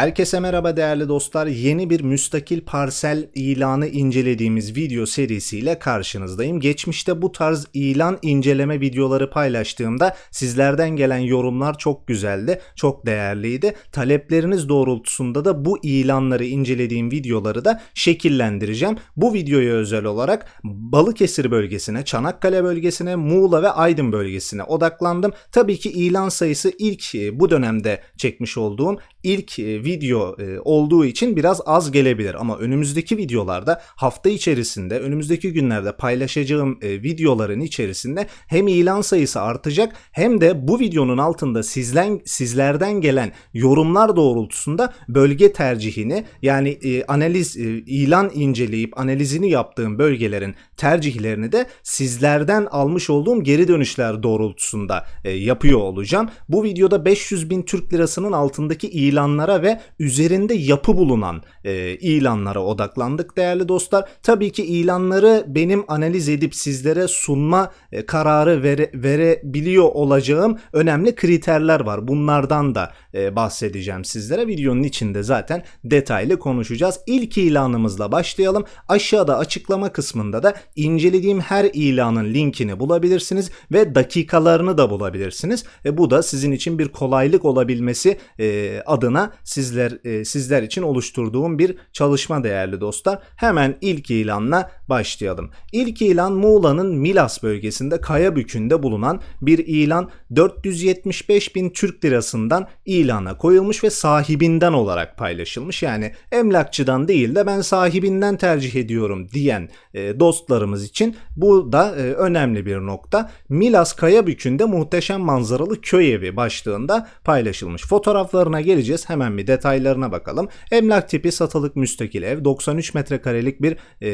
Herkese merhaba değerli dostlar. Yeni bir müstakil parsel ilanı incelediğimiz video serisiyle karşınızdayım. Geçmişte bu tarz ilan inceleme videoları paylaştığımda sizlerden gelen yorumlar çok güzeldi, çok değerliydi. Talepleriniz doğrultusunda da bu ilanları incelediğim videoları da şekillendireceğim. Bu videoya özel olarak Balıkesir bölgesine, Çanakkale bölgesine, Muğla ve Aydın bölgesine odaklandım. Tabii ki ilan sayısı ilk e, bu dönemde çekmiş olduğum ilk e, video e, olduğu için biraz az gelebilir ama önümüzdeki videolarda hafta içerisinde önümüzdeki günlerde paylaşacağım e, videoların içerisinde hem ilan sayısı artacak hem de bu videonun altında sizden sizlerden gelen yorumlar doğrultusunda bölge tercihini yani e, analiz ilan inceleyip analizini yaptığım bölgelerin tercihlerini de sizlerden almış olduğum geri dönüşler doğrultusunda yapıyor olacağım. Bu videoda 500 bin Türk lirasının altındaki ilanlara ve üzerinde yapı bulunan e, ilanlara odaklandık değerli dostlar. Tabii ki ilanları benim analiz edip sizlere sunma e, kararı vere, verebiliyor olacağım önemli kriterler var. Bunlardan da e, bahsedeceğim sizlere. Videonun içinde zaten detaylı konuşacağız. İlk ilanımızla başlayalım. Aşağıda açıklama kısmında da incelediğim her ilanın linkini bulabilirsiniz ve dakikalarını da bulabilirsiniz. E, bu da sizin için bir kolaylık olabilmesi e, adına sizler e, sizler için oluşturduğum bir çalışma değerli dostlar. Hemen ilk ilanla başlayalım. İlk ilan Muğla'nın Milas bölgesinde Kayabükü'nde bulunan bir ilan 475 bin Türk lirasından ilana koyulmuş ve sahibinden olarak paylaşılmış. Yani emlakçıdan değil de ben sahibinden tercih ediyorum diyen e, dostlarımız için bu da e, önemli bir nokta. Milas Kayabükü'nde muhteşem manzaralı köy evi başlığında paylaşılmış. Fotoğraflarına geleceğiz. Hemen bir detaylarına bakalım. Emlak tipi satılık müstakil ev 93 metrekarelik bir e,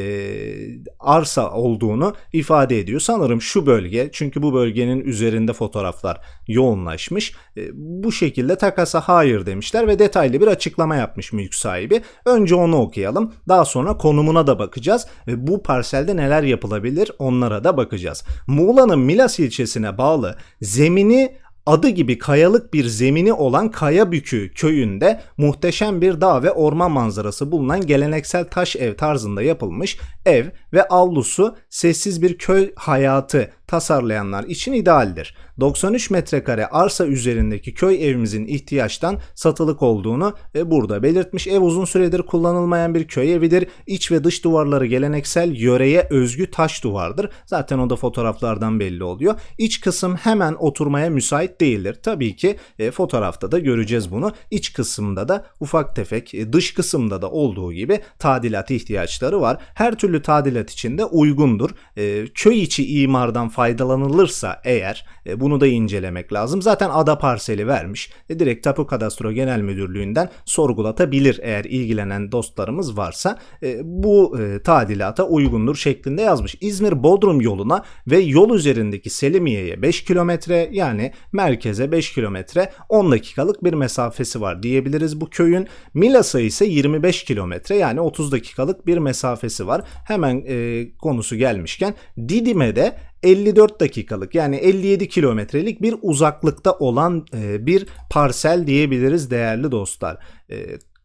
arsa olduğunu ifade ediyor. Sanırım şu bölge çünkü bu bölgenin üzerinde fotoğraflar yoğunlaşmış. E, bu şekilde takasa hayır demişler ve detaylı bir açıklama yapmış mülk sahibi. Önce onu okuyalım. Daha sonra konumuna da bakacağız ve bu parselde neler yapılabilir onlara da bakacağız. Muğla'nın Milas ilçesine bağlı zemini adı gibi kayalık bir zemini olan Kayabükü köyünde muhteşem bir dağ ve orman manzarası bulunan geleneksel taş ev tarzında yapılmış ev ve avlusu sessiz bir köy hayatı tasarlayanlar için idealdir. 93 metrekare arsa üzerindeki köy evimizin ihtiyaçtan satılık olduğunu e, burada belirtmiş. Ev uzun süredir kullanılmayan bir köy evidir. İç ve dış duvarları geleneksel yöreye özgü taş duvardır. Zaten o da fotoğraflardan belli oluyor. İç kısım hemen oturmaya müsait değildir. Tabii ki e, fotoğrafta da göreceğiz bunu. İç kısımda da ufak tefek, e, dış kısımda da olduğu gibi tadilat ihtiyaçları var. Her türlü tadilat için de uygundur. E, köy içi imardan faydalanılırsa eğer e, bunu da incelemek lazım. Zaten ada parseli vermiş. E, direkt Tapu Kadastro Genel Müdürlüğü'nden sorgulatabilir eğer ilgilenen dostlarımız varsa. E, bu e, tadilata uygundur şeklinde yazmış. İzmir Bodrum yoluna ve yol üzerindeki Selimiye'ye 5 kilometre yani merkeze 5 kilometre 10 dakikalık bir mesafesi var diyebiliriz bu köyün. Milas'a ise 25 kilometre yani 30 dakikalık bir mesafesi var. Hemen e, konusu gelmişken Didim'e de 54 dakikalık yani 57 kilometrelik bir uzaklıkta olan e, bir parsel diyebiliriz değerli dostlar. E,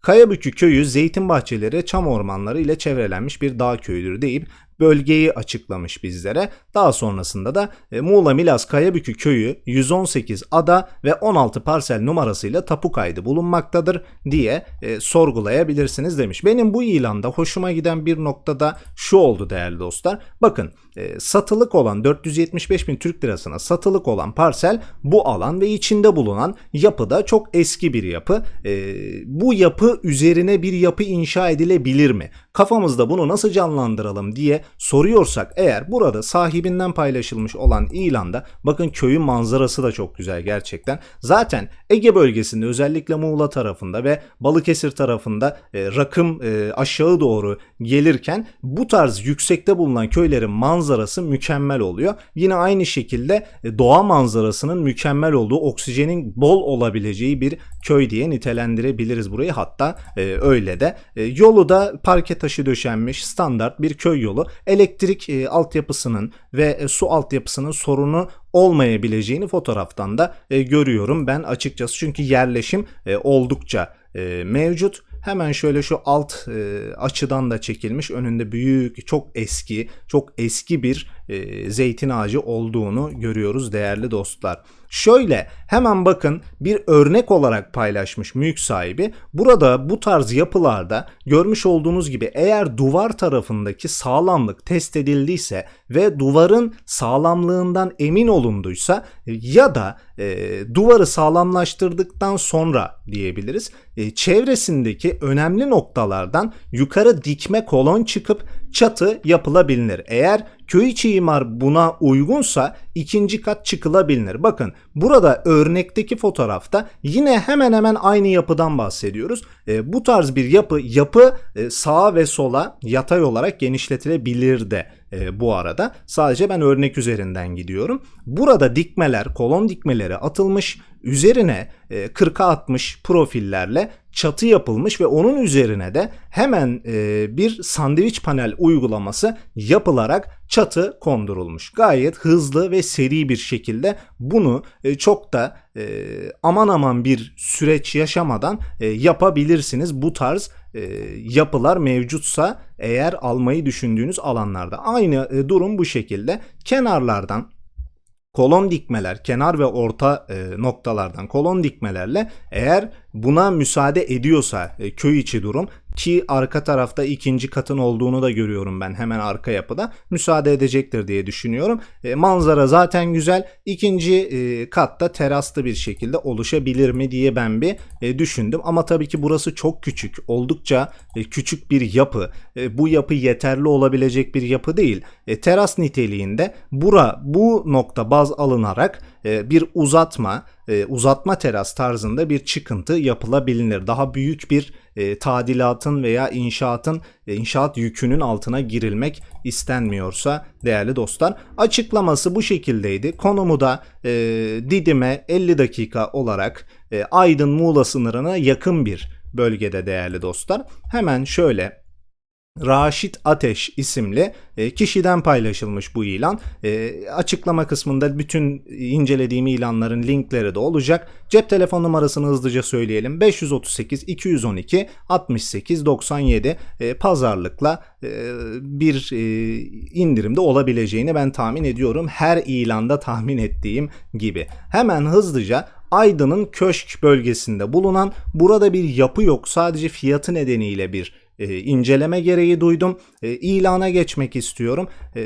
Kayabükü köyü zeytin bahçeleri, çam ormanları ile çevrelenmiş bir dağ köyüdür deyip bölgeyi açıklamış bizlere. Daha sonrasında da e, Muğla Milas Kayabükü köyü 118 ada ve 16 parsel numarasıyla tapu kaydı bulunmaktadır diye e, sorgulayabilirsiniz demiş. Benim bu ilanda hoşuma giden bir noktada şu oldu değerli dostlar. Bakın e, satılık olan 475 bin Türk lirasına satılık olan parsel bu alan ve içinde bulunan yapı da çok eski bir yapı. E, bu yapı üzerine bir yapı inşa edilebilir mi? Kafamızda bunu nasıl canlandıralım diye soruyorsak eğer burada sahibinden paylaşılmış olan ilanda bakın köyün manzarası da çok güzel gerçekten. Zaten Ege bölgesinde özellikle Muğla tarafında ve Balıkesir tarafında e, rakım e, aşağı doğru gelirken bu tarz yüksekte bulunan köylerin manzarası mükemmel oluyor. Yine aynı şekilde e, doğa manzarasının mükemmel olduğu oksijenin bol olabileceği bir köy diye nitelendirebiliriz burayı hatta e, öyle de. E, yolu da park taşı döşenmiş standart bir köy yolu. Elektrik e, altyapısının ve e, su altyapısının sorunu olmayabileceğini fotoğraftan da e, görüyorum ben açıkçası. Çünkü yerleşim e, oldukça e, mevcut. Hemen şöyle şu alt e, açıdan da çekilmiş. Önünde büyük, çok eski, çok eski bir e, zeytin ağacı olduğunu görüyoruz değerli dostlar. Şöyle hemen bakın bir örnek olarak paylaşmış mülk sahibi. Burada bu tarz yapılarda görmüş olduğunuz gibi eğer duvar tarafındaki sağlamlık test edildiyse ve duvarın sağlamlığından emin olunduysa ya da e, duvarı sağlamlaştırdıktan sonra diyebiliriz e, çevresindeki önemli noktalardan yukarı dikme kolon çıkıp çatı yapılabilir. Eğer köy içi imar buna uygunsa ikinci kat çıkılabilir. Bakın burada örnekteki fotoğrafta yine hemen hemen aynı yapıdan bahsediyoruz. E, bu tarz bir yapı yapı e, sağa ve sola yatay olarak genişletilebilir de e, bu arada. Sadece ben örnek üzerinden gidiyorum. Burada dikmeler, kolon dikmeleri atılmış. Üzerine e, 40'a 60 profillerle çatı yapılmış ve onun üzerine de hemen e, bir sandviç panel uygulaması yapılarak çatı kondurulmuş. Gayet hızlı ve seri bir şekilde bunu e, çok da e, aman aman bir süreç yaşamadan e, yapabilirsiniz. Bu tarz e, yapılar mevcutsa eğer almayı düşündüğünüz alanlarda. Aynı e, durum bu şekilde. Kenarlardan kolon dikmeler, kenar ve orta e, noktalardan kolon dikmelerle eğer buna müsaade ediyorsa e, köy içi durum ki arka tarafta ikinci katın olduğunu da görüyorum ben hemen arka yapıda müsaade edecektir diye düşünüyorum. E, manzara zaten güzel. İkinci e, katta teraslı bir şekilde oluşabilir mi diye ben bir e, düşündüm. Ama tabii ki burası çok küçük. Oldukça e, küçük bir yapı. E, bu yapı yeterli olabilecek bir yapı değil. E, teras niteliğinde bura bu nokta baz alınarak bir uzatma e, uzatma teras tarzında bir çıkıntı yapılabilir. Daha büyük bir e, tadilatın veya inşaatın e, inşaat yükünün altına girilmek istenmiyorsa değerli dostlar. Açıklaması bu şekildeydi. Konumu da Didim'e 50 dakika olarak Aydın Muğla sınırına yakın bir bölgede değerli dostlar. Hemen şöyle Raşit Ateş isimli e, kişiden paylaşılmış bu ilan. E, açıklama kısmında bütün incelediğim ilanların linkleri de olacak. Cep telefon numarasını hızlıca söyleyelim. 538 212 68 97 e, pazarlıkla e, bir indirimde olabileceğini ben tahmin ediyorum. Her ilanda tahmin ettiğim gibi. Hemen hızlıca Aydın'ın Köşk bölgesinde bulunan burada bir yapı yok. Sadece fiyatı nedeniyle bir e, inceleme gereği duydum. E, ilana geçmek istiyorum. E,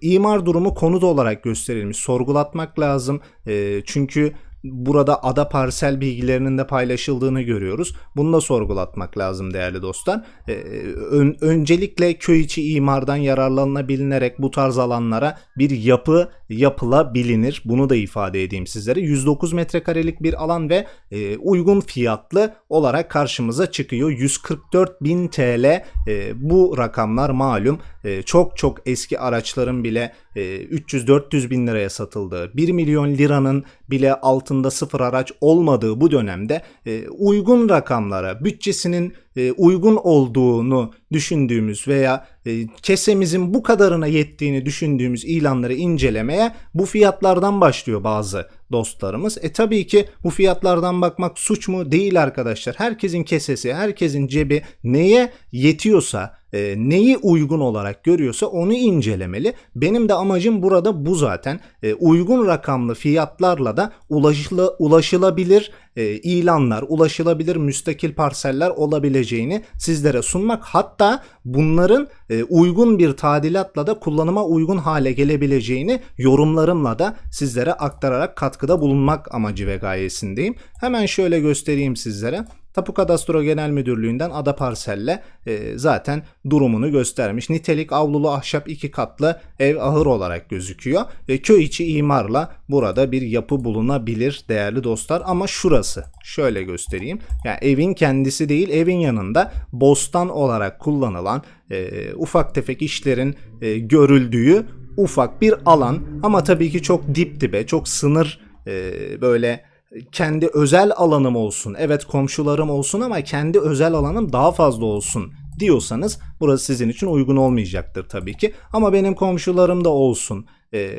imar durumu konut olarak gösterilmiş. Sorgulatmak lazım. E, çünkü burada ada parsel bilgilerinin de paylaşıldığını görüyoruz. Bunu da sorgulatmak lazım değerli dostlar. Ee, ön, öncelikle köy içi imardan yararlanılabilinerek bu tarz alanlara bir yapı yapılabilir. Bunu da ifade edeyim sizlere. 109 metrekarelik bir alan ve e, uygun fiyatlı olarak karşımıza çıkıyor. 144 bin TL e, bu rakamlar malum. E, çok çok eski araçların bile 300-400 bin liraya satıldığı, 1 milyon liranın bile altında sıfır araç olmadığı bu dönemde e, uygun rakamlara, bütçesinin uygun olduğunu düşündüğümüz veya e, kesemizin bu kadarına yettiğini düşündüğümüz ilanları incelemeye bu fiyatlardan başlıyor bazı dostlarımız. E tabii ki bu fiyatlardan bakmak suç mu? Değil arkadaşlar. Herkesin kesesi, herkesin cebi neye yetiyorsa, e, neyi uygun olarak görüyorsa onu incelemeli. Benim de amacım burada bu zaten. E, uygun rakamlı fiyatlarla da ulaşıla, ulaşılabilir e, ilanlar, ulaşılabilir müstakil parseller olabileceğini sizlere sunmak. Hatta bunların e, uygun bir tadilatla da kullanıma uygun hale gelebileceğini yorumlarımla da sizlere aktararak katkıda bulunmak amacı ve gayesindeyim. Hemen şöyle göstereyim sizlere. Tapu Kadastro Genel Müdürlüğü'nden ada parselle e, zaten durumunu göstermiş. Nitelik avlulu ahşap iki katlı ev ahır olarak gözüküyor. E, köy içi imarla burada bir yapı bulunabilir değerli dostlar ama şurası şöyle göstereyim. Yani evin kendisi değil evin yanında bostan olarak kullanılan e, ufak tefek işlerin e, görüldüğü ufak bir alan ama tabii ki çok dip dibe çok sınır e, böyle kendi özel alanım olsun. Evet komşularım olsun ama kendi özel alanım daha fazla olsun diyorsanız burası sizin için uygun olmayacaktır tabii ki. Ama benim komşularım da olsun. E,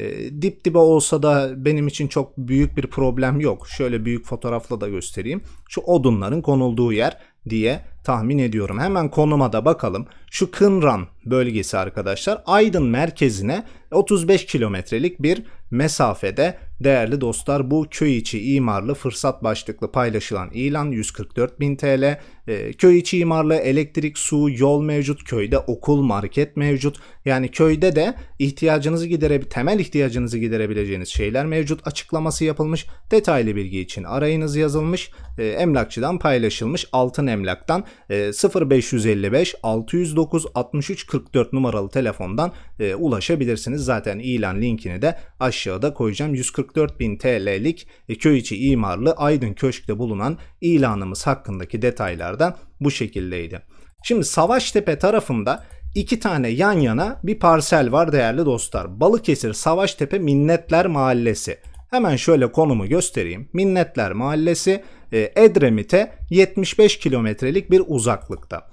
dip dibe olsa da benim için çok büyük bir problem yok. Şöyle büyük fotoğrafla da göstereyim. Şu odunların konulduğu yer diye tahmin ediyorum. Hemen konuma da bakalım. Şu Kınran bölgesi arkadaşlar Aydın merkezine 35 kilometrelik bir mesafede değerli dostlar bu köy içi imarlı fırsat başlıklı paylaşılan ilan 144.000 TL. Ee, köy içi imarlı elektrik, su, yol mevcut. Köyde okul, market mevcut. Yani köyde de ihtiyacınızı gidere temel ihtiyacınızı giderebileceğiniz şeyler mevcut. Açıklaması yapılmış. Detaylı bilgi için arayınız yazılmış. Ee, emlakçıdan paylaşılmış. Altın emlaktan e, 0555 609 63 44 numaralı telefondan e, ulaşabilirsiniz. Zaten ilan linkini de aşağıda koyacağım. 144.000 TL'lik e, köy içi imarlı Aydın Köşk'te bulunan ilanımız hakkındaki detaylar da bu şekildeydi. Şimdi Savaştepe tarafında iki tane yan yana bir parsel var değerli dostlar. Balıkesir Savaştepe Minnetler Mahallesi. Hemen şöyle konumu göstereyim. Minnetler Mahallesi e, Edremit'e 75 kilometrelik bir uzaklıkta.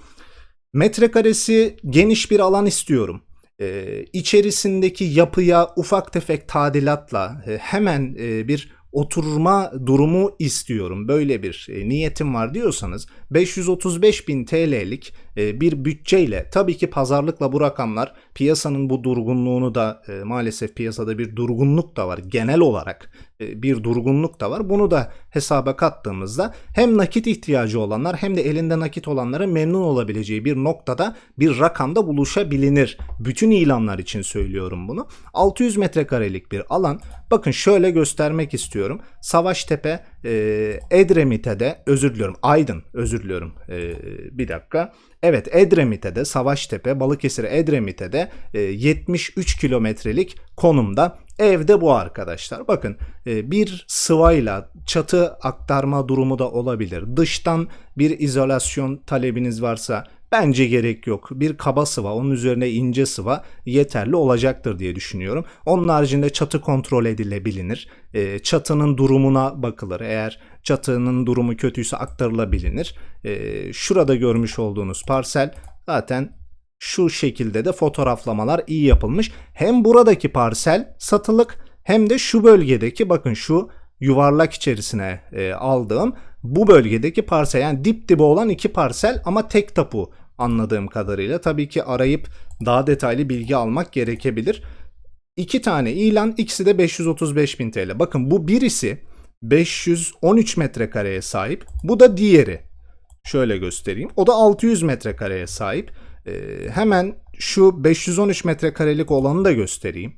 Metrekaresi geniş bir alan istiyorum. Ee, içerisindeki yapıya ufak tefek tadilatla e, hemen e, bir oturma durumu istiyorum. Böyle bir e, niyetim var diyorsanız 535 bin TL'lik bir bütçeyle tabii ki pazarlıkla bu rakamlar piyasanın bu durgunluğunu da e, maalesef piyasada bir durgunluk da var genel olarak e, bir durgunluk da var. Bunu da hesaba kattığımızda hem nakit ihtiyacı olanlar hem de elinde nakit olanların memnun olabileceği bir noktada bir rakamda buluşabilinir. Bütün ilanlar için söylüyorum bunu. 600 metrekarelik bir alan. Bakın şöyle göstermek istiyorum. Savaştepe e, Edremit'e de özür diliyorum Aydın özür diliyorum e, bir dakika. Evet Edremit'e de Savaştepe Balıkesir Edremit'e de e, 73 kilometrelik konumda evde bu arkadaşlar. Bakın e, bir sıvayla çatı aktarma durumu da olabilir. Dıştan bir izolasyon talebiniz varsa Bence gerek yok. Bir kaba sıva, onun üzerine ince sıva yeterli olacaktır diye düşünüyorum. Onun haricinde çatı kontrol edilebilir. E, çatının durumuna bakılır. Eğer çatının durumu kötüyse aktarılabilir. E, şurada görmüş olduğunuz parsel zaten şu şekilde de fotoğraflamalar iyi yapılmış. Hem buradaki parsel satılık hem de şu bölgedeki bakın şu yuvarlak içerisine e, aldığım bu bölgedeki parsel yani dip dibe olan iki parsel ama tek tapu anladığım kadarıyla. Tabii ki arayıp daha detaylı bilgi almak gerekebilir. İki tane ilan ikisi de 535 bin TL. Bakın bu birisi 513 metrekareye sahip. Bu da diğeri. Şöyle göstereyim. O da 600 metrekareye sahip. Ee, hemen şu 513 metrekarelik olanı da göstereyim.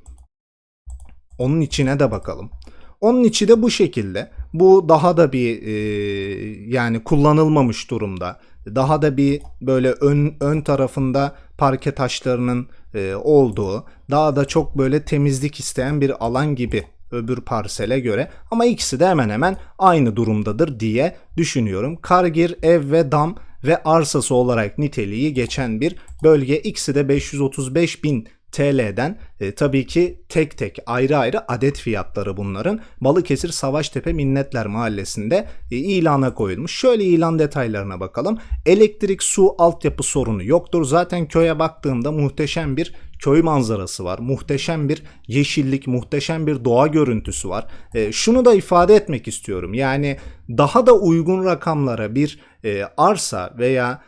Onun içine de bakalım. Onun içi de bu şekilde. Bu daha da bir e, yani kullanılmamış durumda. Daha da bir böyle ön ön tarafında parke taşlarının e, olduğu, daha da çok böyle temizlik isteyen bir alan gibi öbür parsele göre ama ikisi de hemen hemen aynı durumdadır diye düşünüyorum. Kargir, ev ve dam ve arsası olarak niteliği geçen bir bölge. İkisi de 535 bin TL'den e, tabii ki tek tek ayrı ayrı adet fiyatları bunların Balıkesir Savaştepe Minnetler Mahallesi'nde e, ilana koyulmuş. Şöyle ilan detaylarına bakalım. Elektrik, su, altyapı sorunu yoktur. Zaten köye baktığımda muhteşem bir köy manzarası var. Muhteşem bir yeşillik, muhteşem bir doğa görüntüsü var. E, şunu da ifade etmek istiyorum. Yani daha da uygun rakamlara bir e, arsa veya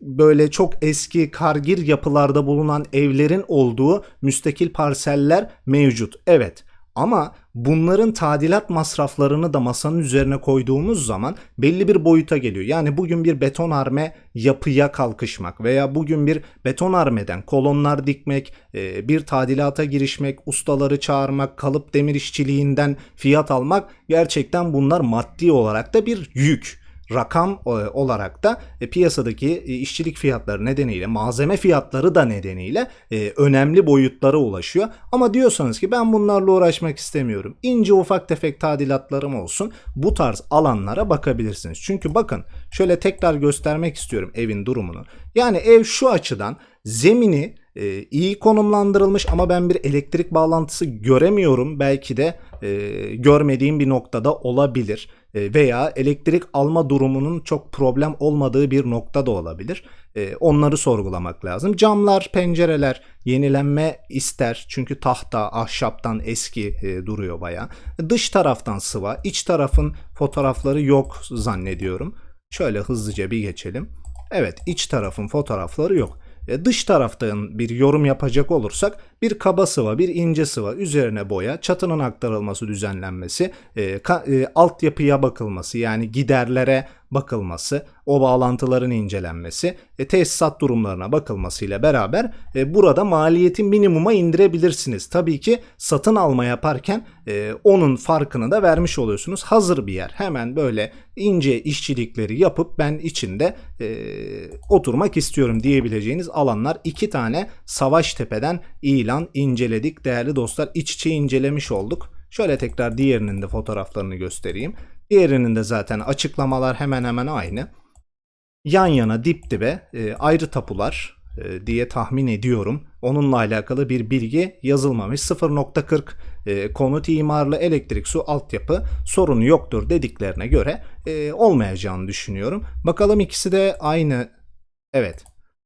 böyle çok eski kargir yapılarda bulunan evlerin olduğu müstakil parseller mevcut. Evet ama bunların tadilat masraflarını da masanın üzerine koyduğumuz zaman belli bir boyuta geliyor. Yani bugün bir betonarme yapıya kalkışmak veya bugün bir betonarmeden kolonlar dikmek, e, bir tadilata girişmek, ustaları çağırmak, kalıp demir işçiliğinden fiyat almak gerçekten bunlar maddi olarak da bir yük rakam e, olarak da e, piyasadaki e, işçilik fiyatları nedeniyle malzeme fiyatları da nedeniyle önemli boyutlara ulaşıyor. Ama diyorsanız ki ben bunlarla uğraşmak istemiyorum. İnce ufak tefek tadilatlarım olsun. Bu tarz alanlara bakabilirsiniz. Çünkü bakın şöyle tekrar göstermek istiyorum evin durumunu. Yani ev şu açıdan zemini iyi konumlandırılmış ama ben bir elektrik bağlantısı göremiyorum. Belki de görmediğim bir noktada olabilir. E, veya elektrik alma durumunun çok problem olmadığı bir nokta da olabilir. E, onları sorgulamak lazım. Camlar, pencereler yenilenme ister çünkü tahta, ahşaptan eski e, duruyor baya. Dış taraftan sıva, iç tarafın fotoğrafları yok zannediyorum. Şöyle hızlıca bir geçelim. Evet, iç tarafın fotoğrafları yok. Dış taraftan bir yorum yapacak olursak bir kaba sıva, bir ince sıva, üzerine boya, çatının aktarılması, düzenlenmesi, e, ka- e, altyapıya bakılması yani giderlere bakılması, o bağlantıların incelenmesi, e, tesisat durumlarına bakılmasıyla beraber e, burada maliyeti minimuma indirebilirsiniz. Tabii ki satın alma yaparken e, onun farkını da vermiş oluyorsunuz. Hazır bir yer. Hemen böyle ince işçilikleri yapıp ben içinde e, oturmak istiyorum diyebileceğiniz alanlar. iki tane Savaştepe'den ilan inceledik. Değerli dostlar iç içe incelemiş olduk. Şöyle tekrar diğerinin de fotoğraflarını göstereyim. Diğerinin de zaten açıklamalar hemen hemen aynı. Yan yana dip dibe e, ayrı tapular e, diye tahmin ediyorum. Onunla alakalı bir bilgi yazılmamış. 0.40 e, konut imarlı elektrik su altyapı sorunu yoktur dediklerine göre e, olmayacağını düşünüyorum. Bakalım ikisi de aynı evet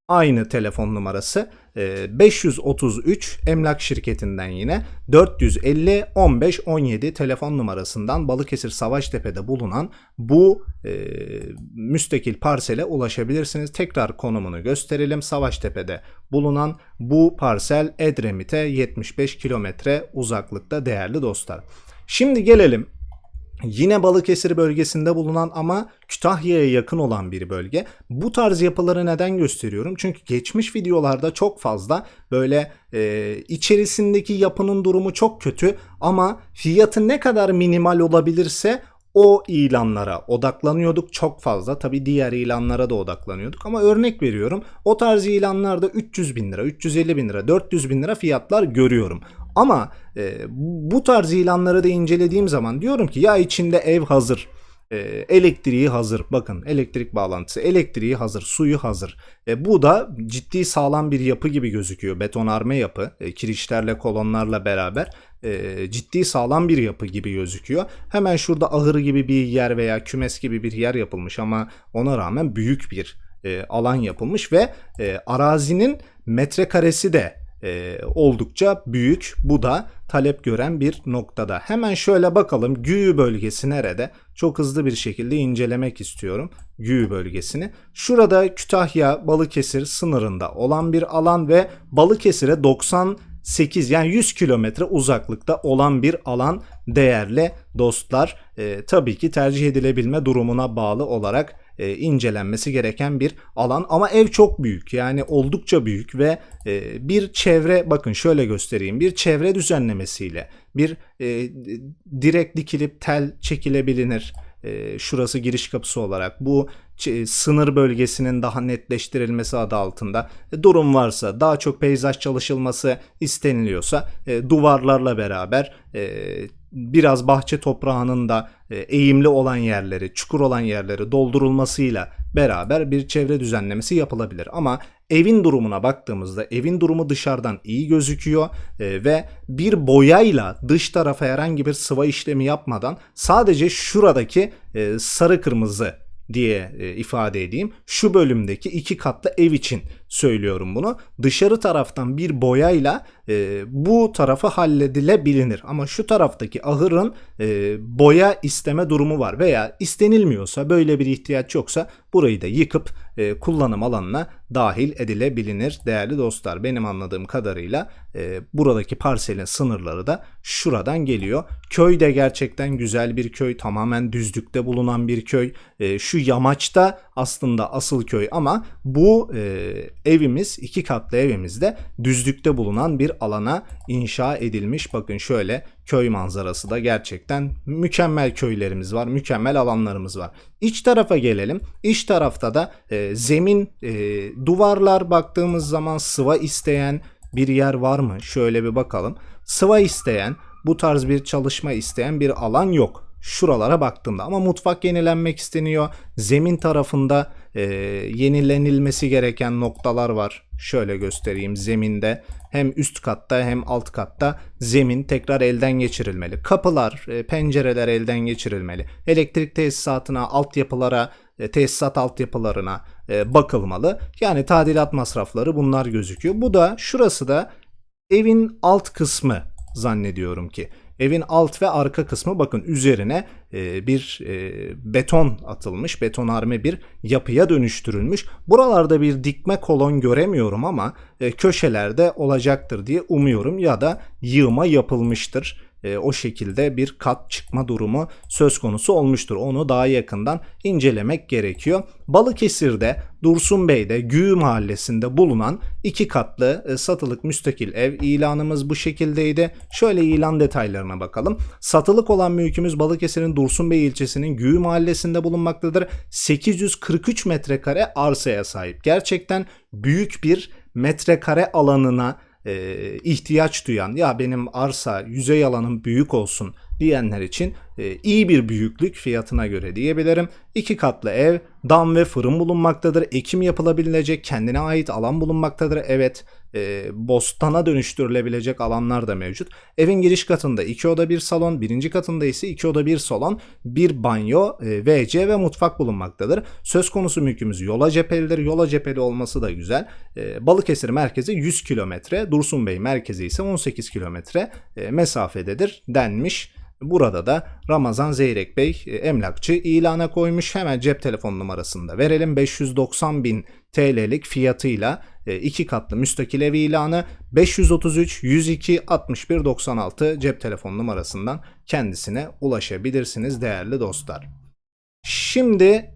aynı telefon numarası 533 emlak şirketinden yine 450 15 17 telefon numarasından Balıkesir Savaştepe'de bulunan bu e, müstakil parsele ulaşabilirsiniz. Tekrar konumunu gösterelim. Savaştepe'de bulunan bu parsel Edremit'e 75 kilometre uzaklıkta değerli dostlar. Şimdi gelelim Yine Balıkesir bölgesinde bulunan ama Kütahya'ya yakın olan bir bölge. Bu tarz yapıları neden gösteriyorum? Çünkü geçmiş videolarda çok fazla böyle e, içerisindeki yapının durumu çok kötü ama fiyatı ne kadar minimal olabilirse o ilanlara odaklanıyorduk çok fazla. Tabi diğer ilanlara da odaklanıyorduk ama örnek veriyorum. O tarz ilanlarda 300 bin lira, 350 bin lira, 400 bin lira fiyatlar görüyorum. Ama e, bu tarz ilanları da incelediğim zaman diyorum ki ya içinde ev hazır, e, elektriği hazır. Bakın elektrik bağlantısı, elektriği hazır, suyu hazır. E, bu da ciddi sağlam bir yapı gibi gözüküyor. Betonarme yapı, e, kirişlerle, kolonlarla beraber e, ciddi sağlam bir yapı gibi gözüküyor. Hemen şurada ahır gibi bir yer veya kümes gibi bir yer yapılmış ama ona rağmen büyük bir e, alan yapılmış ve e, arazinin metrekaresi de e, oldukça büyük. Bu da talep gören bir noktada. Hemen şöyle bakalım Güyü bölgesi nerede? Çok hızlı bir şekilde incelemek istiyorum Güyü bölgesini. Şurada Kütahya Balıkesir sınırında olan bir alan ve Balıkesir'e 90 8 yani 100 kilometre uzaklıkta olan bir alan değerli dostlar. E, tabii ki tercih edilebilme durumuna bağlı olarak e, incelenmesi gereken bir alan ama ev çok büyük yani oldukça büyük ve e, bir çevre bakın şöyle göstereyim bir çevre düzenlemesiyle bir e, direkt dikilip tel çekilebilir e, şurası giriş kapısı olarak bu sınır bölgesinin daha netleştirilmesi adı altında e, durum varsa daha çok peyzaj çalışılması isteniliyorsa e, duvarlarla beraber e, biraz bahçe toprağının da eğimli olan yerleri, çukur olan yerleri doldurulmasıyla beraber bir çevre düzenlemesi yapılabilir. Ama evin durumuna baktığımızda evin durumu dışarıdan iyi gözüküyor ve bir boyayla dış tarafa herhangi bir sıva işlemi yapmadan sadece şuradaki sarı kırmızı diye e, ifade edeyim. Şu bölümdeki iki katlı ev için söylüyorum bunu. Dışarı taraftan bir boyayla e, bu tarafı halledilebilir. Ama şu taraftaki ahırın e, boya isteme durumu var veya istenilmiyorsa böyle bir ihtiyaç yoksa burayı da yıkıp e, kullanım alanına dahil edilebilir değerli dostlar. Benim anladığım kadarıyla e, buradaki parselin sınırları da şuradan geliyor. Köy de gerçekten güzel bir köy. Tamamen düzlükte bulunan bir köy. E, şu yamaçta aslında asıl köy ama bu e, evimiz iki katlı evimizde düzlükte bulunan bir alana inşa edilmiş. Bakın şöyle köy manzarası da gerçekten mükemmel köylerimiz var, mükemmel alanlarımız var. İç tarafa gelelim. İç tarafta da e, zemin, e, duvarlar baktığımız zaman sıva isteyen bir yer var mı? Şöyle bir bakalım. Sıva isteyen, bu tarz bir çalışma isteyen bir alan yok şuralara baktığımda ama mutfak yenilenmek isteniyor. Zemin tarafında e, yenilenilmesi gereken noktalar var. Şöyle göstereyim zeminde hem üst katta hem alt katta zemin tekrar elden geçirilmeli. Kapılar, e, pencereler elden geçirilmeli. Elektrik tesisatına, altyapılara, e, tesisat altyapılarına e, bakılmalı. Yani tadilat masrafları bunlar gözüküyor. Bu da şurası da evin alt kısmı zannediyorum ki. Evin alt ve arka kısmı bakın üzerine e, bir e, beton atılmış, betonarme bir yapıya dönüştürülmüş. Buralarda bir dikme kolon göremiyorum ama e, köşelerde olacaktır diye umuyorum ya da yığma yapılmıştır. E, o şekilde bir kat çıkma durumu söz konusu olmuştur. Onu daha yakından incelemek gerekiyor. Balıkesir'de Dursun Bey'de Güğü Mahallesi'nde bulunan iki katlı e, satılık müstakil ev ilanımız bu şekildeydi. Şöyle ilan detaylarına bakalım. Satılık olan mülkümüz Balıkesir'in Dursun Bey ilçesinin Güğü Mahallesi'nde bulunmaktadır. 843 metrekare arsaya sahip. Gerçekten büyük bir metrekare alanına e, ihtiyaç duyan ya benim arsa yüzey alanım büyük olsun diyenler için e, iyi bir büyüklük fiyatına göre diyebilirim. İki katlı ev, dam ve fırın bulunmaktadır. Ekim yapılabilecek kendine ait alan bulunmaktadır. Evet e, bostana dönüştürülebilecek alanlar da mevcut. Evin giriş katında iki oda bir salon, birinci katında ise iki oda bir salon, bir banyo, e, WC ve mutfak bulunmaktadır. Söz konusu mülkümüz yola cephelidir. Yola cepheli olması da güzel. E, Balıkesir merkezi 100 kilometre, Dursun Bey merkezi ise 18 kilometre e, mesafededir denmiş. Burada da Ramazan Zeyrek Bey e, emlakçı ilana koymuş. Hemen cep telefon numarasını da verelim. 590 bin TL'lik fiyatıyla iki katlı müstakil ev ilanı 533 102 61 96 cep telefon numarasından kendisine ulaşabilirsiniz değerli dostlar. Şimdi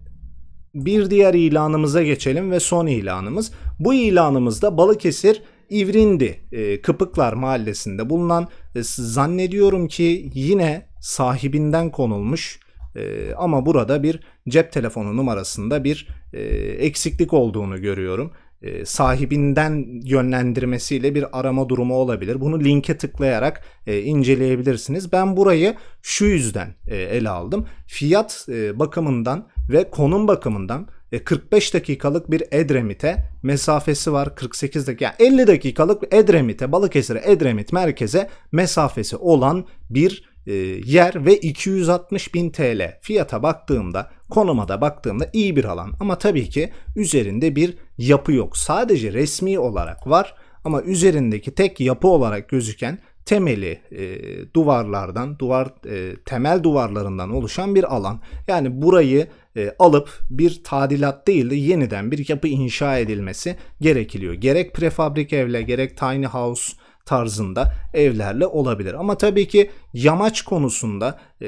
bir diğer ilanımıza geçelim ve son ilanımız. Bu ilanımızda Balıkesir İvrindi e, Kıpıklar Mahallesi'nde bulunan e, zannediyorum ki yine sahibinden konulmuş e, ama burada bir cep telefonu numarasında bir e, eksiklik olduğunu görüyorum. E, sahibinden yönlendirmesiyle bir arama durumu olabilir. Bunu linke tıklayarak e, inceleyebilirsiniz. Ben burayı şu yüzden e, ele aldım. Fiyat bakımından ve konum bakımından 45 dakikalık bir Edremit'e mesafesi var 48 dakika yani 50 dakikalık Edremit'e Balıkesir Edremit merkeze mesafesi olan bir e, yer ve 260 bin TL fiyata baktığımda konuma da baktığımda iyi bir alan ama tabii ki üzerinde bir yapı yok sadece resmi olarak var ama üzerindeki tek yapı olarak gözüken temeli e, duvarlardan, duvar e, temel duvarlarından oluşan bir alan. Yani burayı e, alıp bir tadilat değil de yeniden bir yapı inşa edilmesi gerekiliyor. Gerek prefabrik evle gerek tiny house tarzında evlerle olabilir. Ama tabii ki yamaç konusunda e,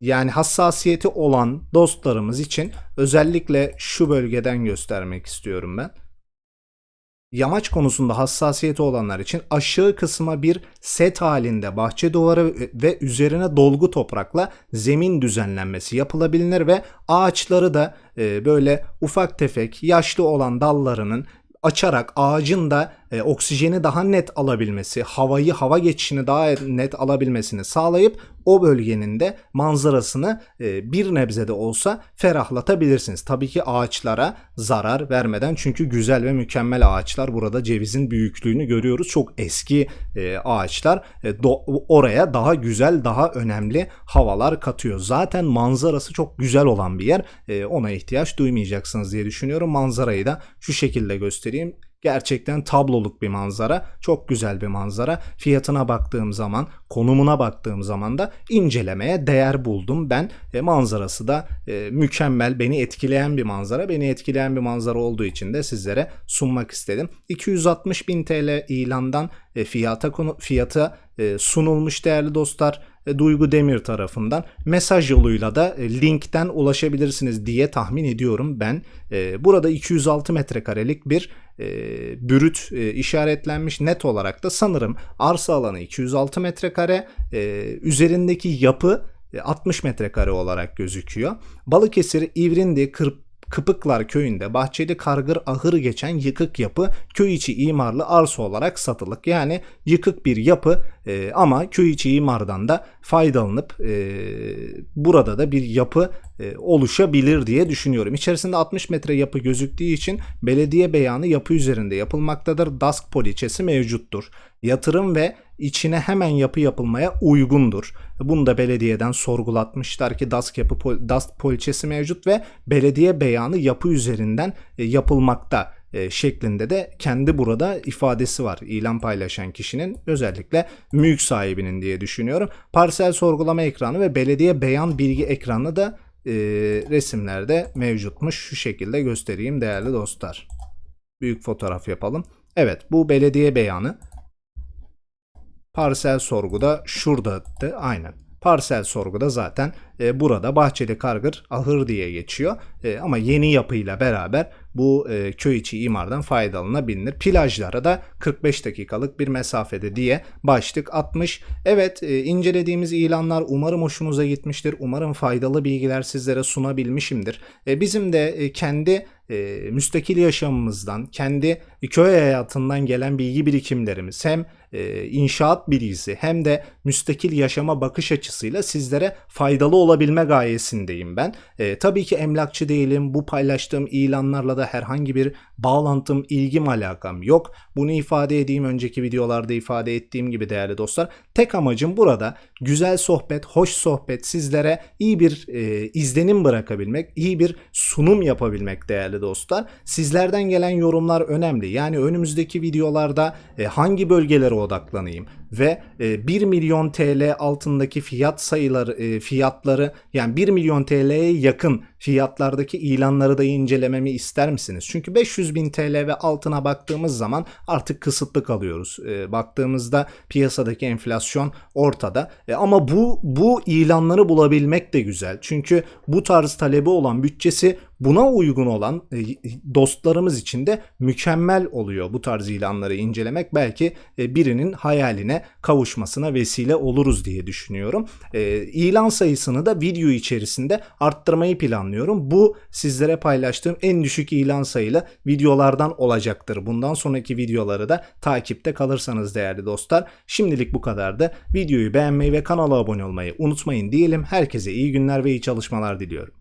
yani hassasiyeti olan dostlarımız için özellikle şu bölgeden göstermek istiyorum ben yamaç konusunda hassasiyeti olanlar için aşağı kısma bir set halinde bahçe duvarı ve üzerine dolgu toprakla zemin düzenlenmesi yapılabilir ve ağaçları da e, böyle ufak tefek yaşlı olan dallarının açarak ağacın da e, oksijeni daha net alabilmesi, havayı hava geçişini daha net alabilmesini sağlayıp o bölgenin de manzarasını e, bir nebze de olsa ferahlatabilirsiniz. Tabii ki ağaçlara zarar vermeden çünkü güzel ve mükemmel ağaçlar burada cevizin büyüklüğünü görüyoruz. Çok eski e, ağaçlar e, do- oraya daha güzel, daha önemli havalar katıyor. Zaten manzarası çok güzel olan bir yer. E, ona ihtiyaç duymayacaksınız diye düşünüyorum. Manzarayı da şu şekilde göstereyim. Gerçekten tabloluk bir manzara. Çok güzel bir manzara. Fiyatına baktığım zaman, konumuna baktığım zaman da incelemeye değer buldum. Ben e, manzarası da e, mükemmel, beni etkileyen bir manzara. Beni etkileyen bir manzara olduğu için de sizlere sunmak istedim. 260 bin TL ilandan e, fiyata konu fiyata e, sunulmuş değerli dostlar. E, Duygu Demir tarafından mesaj yoluyla da e, linkten ulaşabilirsiniz diye tahmin ediyorum ben. E, burada 206 metrekarelik bir bürüt işaretlenmiş net olarak da sanırım arsa alanı 206 metrekare üzerindeki yapı 60 metrekare olarak gözüküyor. Balıkesir, İvrindi, Kırp Kıpıklar köyünde Bahçeli Kargır Ahırı geçen yıkık yapı köy içi imarlı arsa olarak satılık. Yani yıkık bir yapı E, ama içi imardan da faydalanıp e, burada da bir yapı e, oluşabilir diye düşünüyorum. İçerisinde 60 metre yapı gözüktüğü için belediye beyanı yapı üzerinde yapılmaktadır. DASK poliçesi mevcuttur. Yatırım ve içine hemen yapı yapılmaya uygundur. Bunu da belediyeden sorgulatmışlar ki DASK yapı DASK poliçesi mevcut ve belediye beyanı yapı üzerinden e, yapılmakta e, şeklinde de kendi burada ifadesi var ilan paylaşan kişinin özellikle mülk sahibinin diye düşünüyorum. Parsel sorgulama ekranı ve belediye beyan bilgi ekranı da e, resimlerde mevcutmuş. Şu şekilde göstereyim değerli dostlar. Büyük fotoğraf yapalım. Evet bu belediye beyanı. Parsel sorguda şuradadı aynen. Parsel sorguda zaten e, burada Bahçeli Kargır ahır diye geçiyor. E, ama yeni yapıyla beraber bu e, köy içi imardan faydalanabilir. Plajlara da 45 dakikalık bir mesafede diye başlık atmış. Evet e, incelediğimiz ilanlar umarım hoşunuza gitmiştir. Umarım faydalı bilgiler sizlere sunabilmişimdir. E, bizim de e, kendi e, müstakil yaşamımızdan, kendi köy hayatından gelen bilgi birikimlerimiz hem e, inşaat bilgisi hem de müstakil yaşama bakış açısıyla sizlere faydalı olabilme gayesindeyim ben. E, tabii ki emlakçı değilim. Bu paylaştığım ilanlarla da herhangi bir bağlantım, ilgim, alakam yok. Bunu ifade edeyim önceki videolarda ifade ettiğim gibi değerli dostlar. Tek amacım burada güzel sohbet, hoş sohbet sizlere iyi bir e, izlenim bırakabilmek, iyi bir sunum yapabilmek değerli dostlar. Sizlerden gelen yorumlar önemli. Yani önümüzdeki videolarda e, hangi bölgelere odaklanayım ve e, 1 milyon TL altındaki fiyat sayıları, e, fiyatları yani 1 milyon TL'ye yakın fiyatlardaki ilanları da incelememi ister misiniz? Çünkü 500 bin TL ve altına baktığımız zaman artık kısıtlı kalıyoruz. E, baktığımızda piyasadaki enflasyon ortada. E, ama bu bu ilanları bulabilmek de güzel. Çünkü bu tarz talebi olan bütçesi buna uygun olan e, dostlarımız için de mükemmel oluyor bu tarz ilanları incelemek. Belki e, birinin hayaline kavuşmasına vesile oluruz diye düşünüyorum. E, ilan sayısını da video içerisinde arttırmayı planlıyorum. Bu sizlere paylaştığım en düşük ilan sayılı videolardan olacaktır. Bundan sonraki videoları da takipte kalırsanız değerli dostlar. Şimdilik bu kadardı. Videoyu beğenmeyi ve kanala abone olmayı unutmayın diyelim. Herkese iyi günler ve iyi çalışmalar diliyorum.